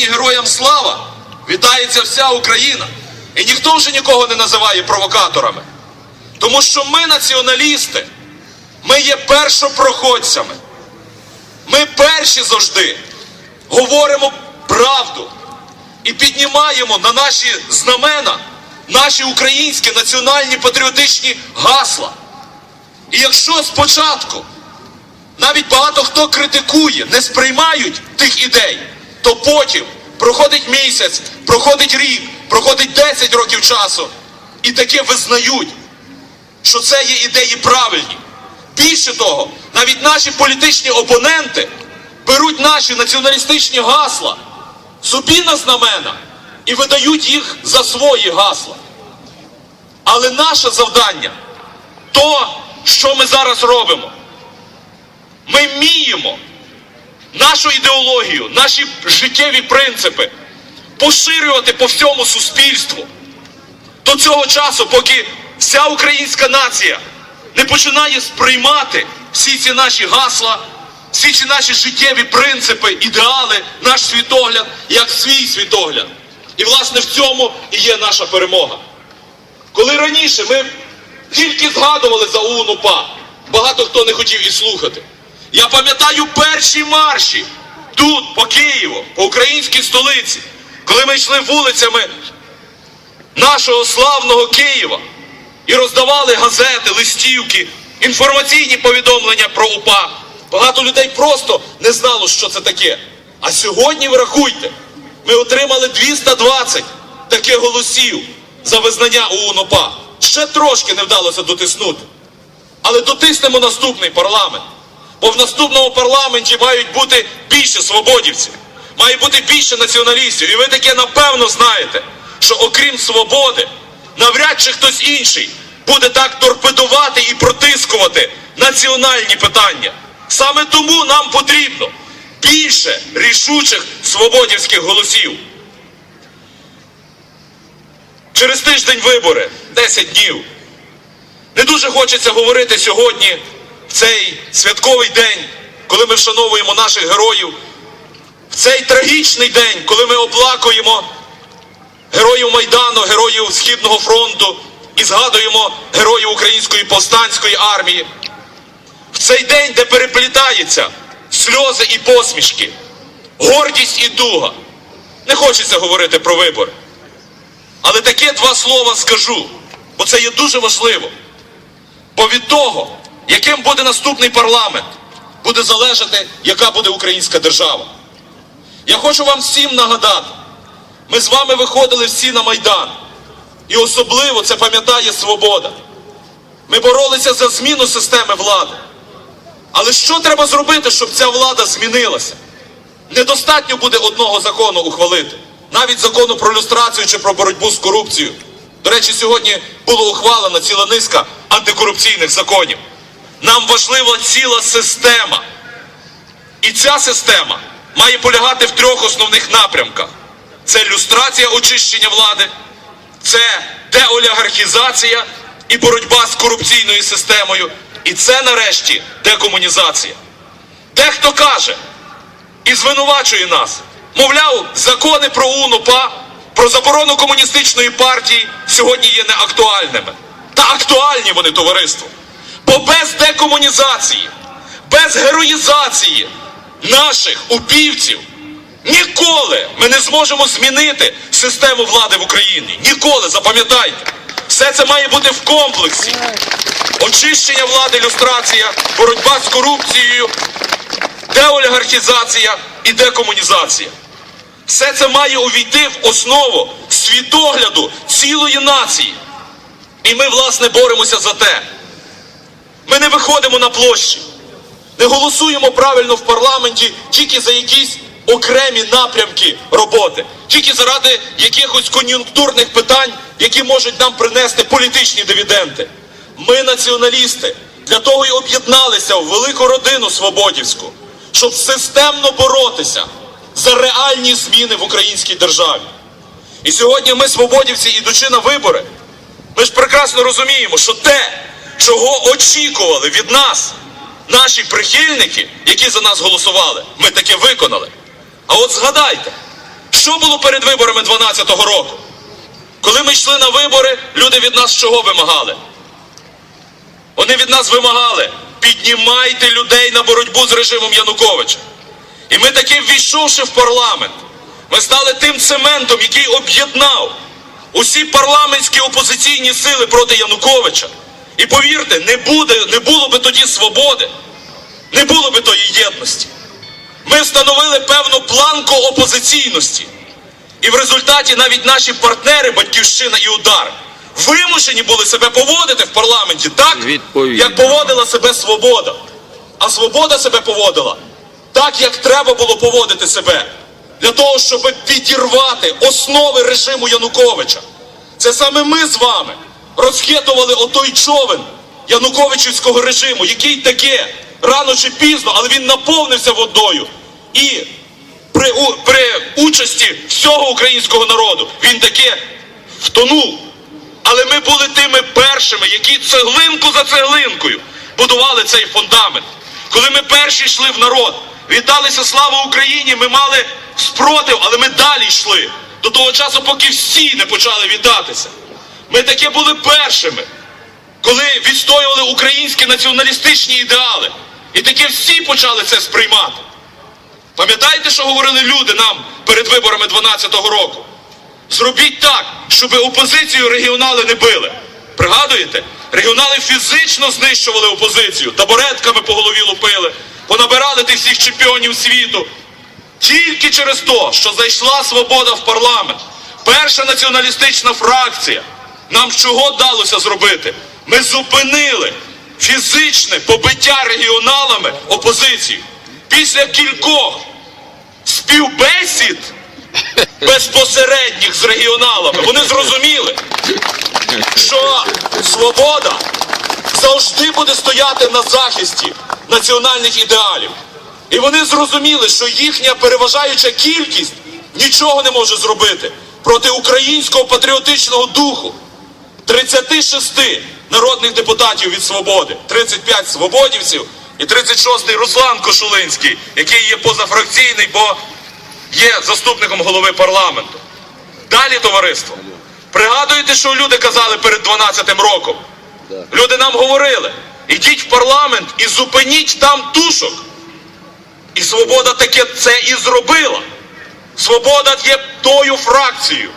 Україні героям слава вітається вся Україна. І ніхто вже нікого не називає провокаторами. Тому що ми націоналісти, ми є першопроходцями. Ми перші завжди говоримо правду і піднімаємо на наші знамена наші українські національні патріотичні гасла. І якщо спочатку навіть багато хто критикує, не сприймають тих ідей, то потім проходить місяць, проходить рік, проходить 10 років часу, і таке визнають, що це є ідеї правильні. Більше того, навіть наші політичні опоненти беруть наші націоналістичні гасла собі на знамена і видають їх за свої гасла. Але наше завдання то, що ми зараз робимо. Ми вміємо нашу ідеологію, наші життєві принципи поширювати по всьому суспільству до цього часу, поки вся українська нація не починає сприймати всі ці наші гасла, всі ці наші життєві принципи, ідеали, наш світогляд як свій світогляд. І власне в цьому і є наша перемога. Коли раніше ми тільки згадували за УНУПА, багато хто не хотів і слухати. Я пам'ятаю перші марші тут, по Києву, по українській столиці, коли ми йшли вулицями нашого славного Києва і роздавали газети, листівки, інформаційні повідомлення про УПА. Багато людей просто не знало, що це таке. А сьогодні ви рахуйте, ми отримали 220 таких голосів за визнання УНОПА. Ще трошки не вдалося дотиснути. Але дотиснемо наступний парламент. Бо в наступному парламенті мають бути більше свободівців, має бути більше націоналістів. І ви таке напевно знаєте, що окрім свободи, навряд чи хтось інший буде так торпедувати і протискувати національні питання. Саме тому нам потрібно більше рішучих свободівських голосів. Через тиждень вибори, 10 днів. Не дуже хочеться говорити сьогодні, в цей святковий день, коли ми вшановуємо наших героїв, в цей трагічний день, коли ми оплакуємо героїв Майдану, героїв Східного фронту і згадуємо героїв Української повстанської армії. В цей день, де переплітаються сльози і посмішки, гордість і дуга. Не хочеться говорити про вибори. Але таке два слова скажу, бо це є дуже важливо. Бо від того, яким буде наступний парламент, буде залежати, яка буде українська держава. Я хочу вам всім нагадати, ми з вами виходили всі на Майдан. І особливо це пам'ятає свобода. Ми боролися за зміну системи влади. Але що треба зробити, щоб ця влада змінилася? Недостатньо буде одного закону ухвалити, навіть закону про люстрацію чи про боротьбу з корупцією. До речі, сьогодні була ухвалена ціла низка антикорупційних законів. Нам важлива ціла система. І ця система має полягати в трьох основних напрямках: це люстрація очищення влади, це деолігархізація і боротьба з корупційною системою. І це нарешті декомунізація. Дехто каже і звинувачує нас. Мовляв, закони про УНУПА, про заборону комуністичної партії сьогодні є неактуальними. Та актуальні вони, товариство. Бо без декомунізації, без героїзації наших упівців ніколи ми не зможемо змінити систему влади в Україні. Ніколи, запам'ятайте. Все це має бути в комплексі. Очищення влади, люстрація, боротьба з корупцією, деолігархізація і декомунізація. Все це має увійти в основу світогляду цілої нації. І ми, власне, боремося за те. Виходимо на площі, не голосуємо правильно в парламенті тільки за якісь окремі напрямки роботи, тільки заради якихось кон'юнктурних питань, які можуть нам принести політичні дивіденди. Ми, націоналісти, для того і об'єдналися в велику родину свободівську, щоб системно боротися за реальні зміни в українській державі. І сьогодні ми, свободівці, ідучи на вибори, ми ж прекрасно розуміємо, що те, чого очікували від нас наші прихильники, які за нас голосували, ми таке виконали. А от згадайте, Що було перед виборами 12-го року? Коли ми йшли на вибори, люди від нас чого вимагали? Вони від нас вимагали, піднімайте людей на боротьбу з режимом Януковича. І ми таки ввійшовши в парламент, ми стали тим цементом, який об'єднав усі парламентські опозиційні сили проти Януковича. І повірте, не, буде, не було би тоді свободи, не було би тої єдності. Ми встановили певну планку опозиційності. І в результаті навіть наші партнери, Батьківщина і Удар, вимушені були себе поводити в парламенті так, Відповідно. як поводила себе свобода. А свобода себе поводила так, як треба було поводити себе. Для того, щоб підірвати основи режиму Януковича. Це саме ми з вами розхитували отой човен Януковичівського режиму, який таке рано чи пізно, але він наповнився водою. І при, при участі всього українського народу він таке втонув. Але ми були тими першими, які цеглинку за цеглинкою будували цей фундамент. Коли ми перші йшли в народ, віддалися слава Україні, ми мали спротив, але ми далі йшли. До того часу, поки всі не почали віддатися. Ми таке були першими, коли відстоювали українські націоналістичні ідеали. І таке всі почали це сприймати. Пам'ятаєте, що говорили люди нам перед виборами 12-го року? Зробіть так, щоб опозицію регіонали не били. Пригадуєте? Регіонали фізично знищували опозицію, табуретками по голові лупили, понабирали тих всіх чемпіонів світу. Тільки через те, що зайшла свобода в парламент, перша націоналістична фракція, нам чого вдалося зробити? Ми зупинили фізичне побиття регіоналами опозицію. Після кількох співбесід безпосередніх з регіоналами. Вони зрозуміли, що свобода завжди буде стояти на захисті національних ідеалів. І вони зрозуміли, що їхня переважаюча кількість нічого не може зробити проти українського патріотичного духу. 36 народних депутатів від свободи, 35 свободівців і 36-й Руслан Кошулинський, який є позафракційний, бо є заступником голови парламенту. Далі, товариство. Пригадуєте, що люди казали перед 12-м роком? Люди нам говорили: ідіть в парламент і зупиніть там тушок. І свобода таке це і зробила. Свобода є тою фракцією,